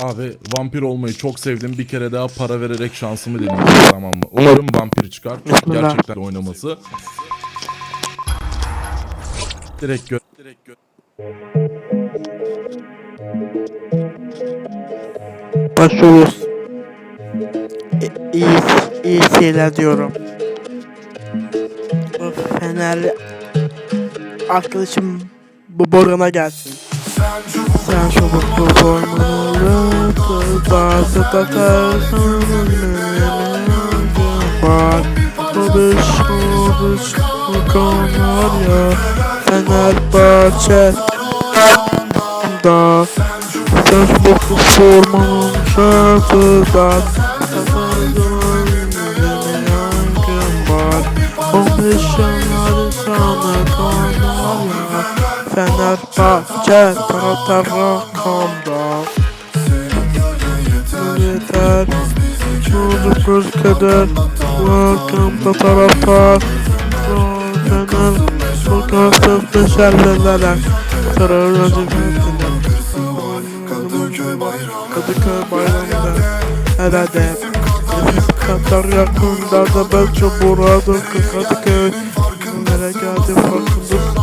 Abi vampir olmayı çok sevdim. Bir kere daha para vererek şansımı deneyeceğim tamam mı? Umarım vampir çıkar. Çünkü gerçekten oynaması. Direkt gö direkt gö Başlıyoruz. İ- iyi, iyi şeyler diyorum. Bu Fenerli arkadaşım bu Boran'a gelsin. Sen çabuk bu formanı Bazı takarsın Var Barış barış Konar ya Fenerbahçe Da çabuk bu formanın Şartıdan var 15 yanları sana konar ya Fenerbahçe taraftar rakamda Yeter. Göz kadar Rakamda taraftar Fener Sokakta dışarılara Karar acı Kadıköy bayramında Herhalde Nefes kadar yakında da ben çok burada Kadıköy Nereye geldim farkında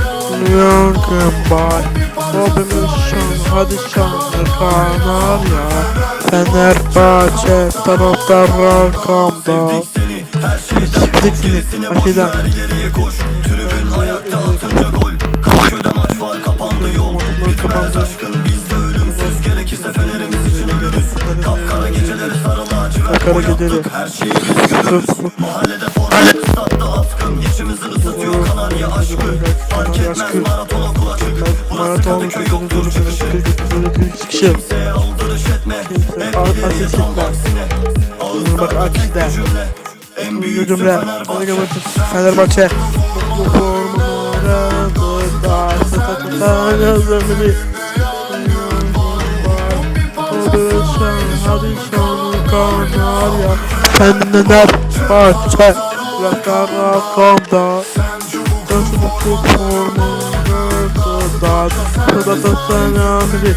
Yankın bay Robin şan hadi şanlı Kanarya Fenerbahçe taraftar rakamda Dikini aşıdan Geriye koş Tribün ayakta atınca gol Kadıköy'de maç var kapandı yol Bitmez aşkın bizde ölümsüz Gerekirse fenerimiz için ölürüz Kapkara geceleri sarıla çıkar Kapkara geceleri. Her şeyi biz görürüz Mahallede forma statta atkın İçimizi ısıtıyor kanarya aşkı. Fark etmez maratona kulak Burası Kadıköy yoktur çıkışı. Kimseye aldırış etme. Hep ateş sal aksine Ağızdan Bak akışta cümle. En büyük Cümle Fenerbahçe. Fenerbahçe. Hadi şanlı kanarya Fenerbahçe Rakar rakamda Nasıl bu formlara da selamını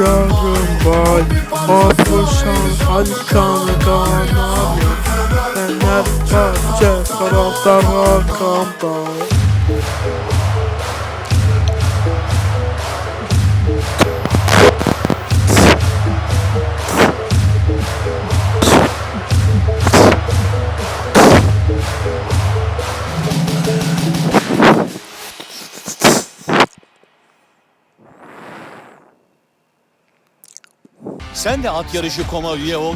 Yarım vay Afuşan hadi şanlı kanarya Fenerbahçe taraftar rakamda Sen de at yarışı koma üye ol.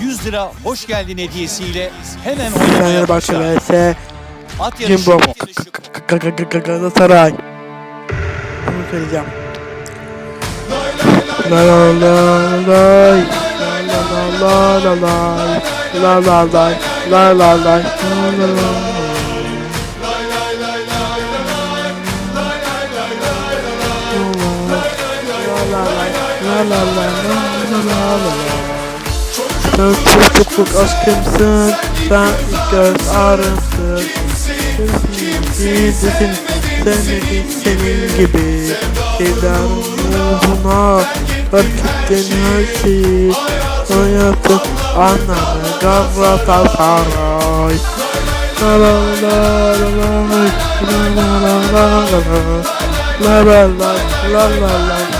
100 lira hoş geldin hediyesiyle hemen oynamaya Fenerbahçe başla. vs At yarışı, yarışı. Galatasaray Bunu söyleyeceğim La la la la La la la la la La la la La la la La la la La la la la la la Sen çok çok aşkımsın Sen göz ağrımsın Değilsin Sevmedim senin gibi Şeylerin ruhuna Fark ettin her şeyi Hayatın anlamı Galatasaray La la la la la La la la la la La la la la la la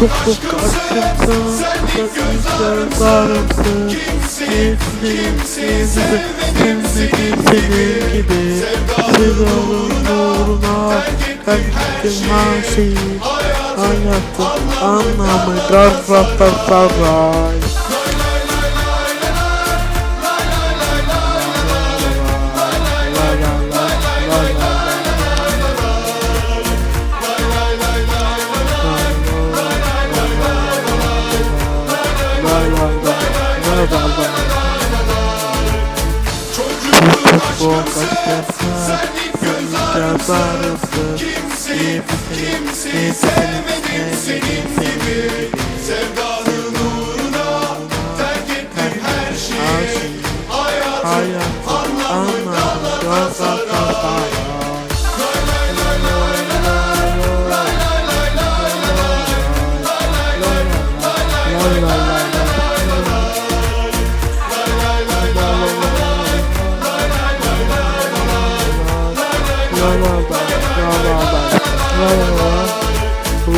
Çok aşkımsın Çok varımsın Sevdim sevdim Sevmedim senin gibi Sevdanın nuruna Kalbim her şeyi Hayatın anlamı Galatasaray Başkasına göz ağrısı Kimseyi, kimseyi sevmedim senin gibi Sevdanın uğruna terk ettim her şeyi Hayatım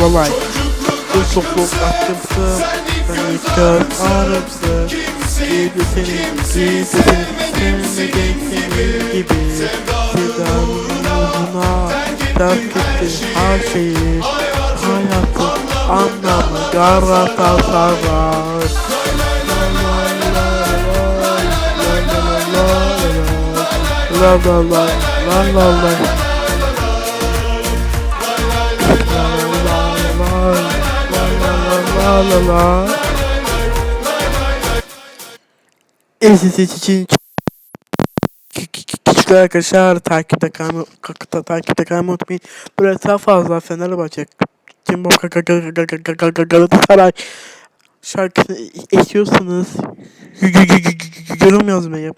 Lalay Bu sokluk aşkımsın Ben yıkar ağrımsın Gibi seni Gibi seni Sevmedin seni gibi Sevdan ruhuna Terk etti her şeyi Hayatın anlamı Galatasaray Love, love, love la la la la la Eskisi için küçük arkadaşlar takipte kalmayı takipte kalmayı unutmayın. Böyle daha fazla Fenerbahçe kim bu Galatasaray şarkısını istiyorsanız yorum yazmayı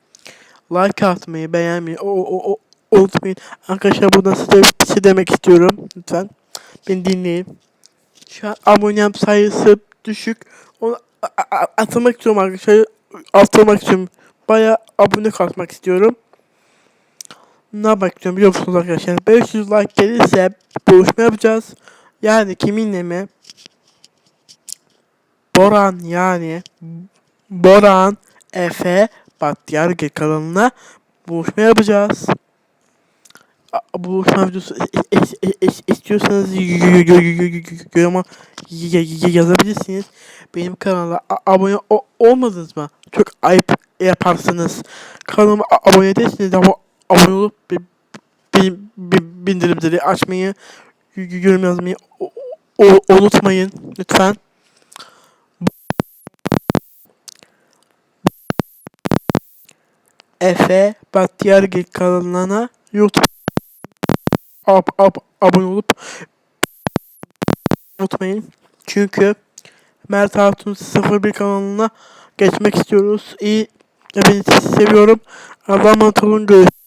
like atmayı beğenmeyi o, o, o, unutmayın. Arkadaşlar buradan size bir şey demek istiyorum. Lütfen beni dinleyin. Şu an abonem sayısı düşük. Onu a- a- atmak istiyorum arkadaşlar. Atmak istiyorum. Baya abone kasmak istiyorum. Ne istiyorum biliyor musunuz arkadaşlar? 500 like gelirse buluşma yapacağız. Yani kiminle mi? Boran yani Boran Efe Bahtiyar kanalına buluşma yapacağız bu mevzusu istiyorsanız yoruma yazabilirsiniz. Benim kanala abone olmadınız mı? Çok ayıp yaparsınız. Kanalıma abone değilsiniz ama abone olup bildirim zili açmayı, yorum yazmayı unutmayın lütfen. Efe Batyargil kanalına YouTube ab, ab, abone olup unutmayın. Çünkü Mert Hatun 01 kanalına geçmek istiyoruz. İyi. Hepinizi seviyorum. Allah'a emanet olun. Görüşürüz.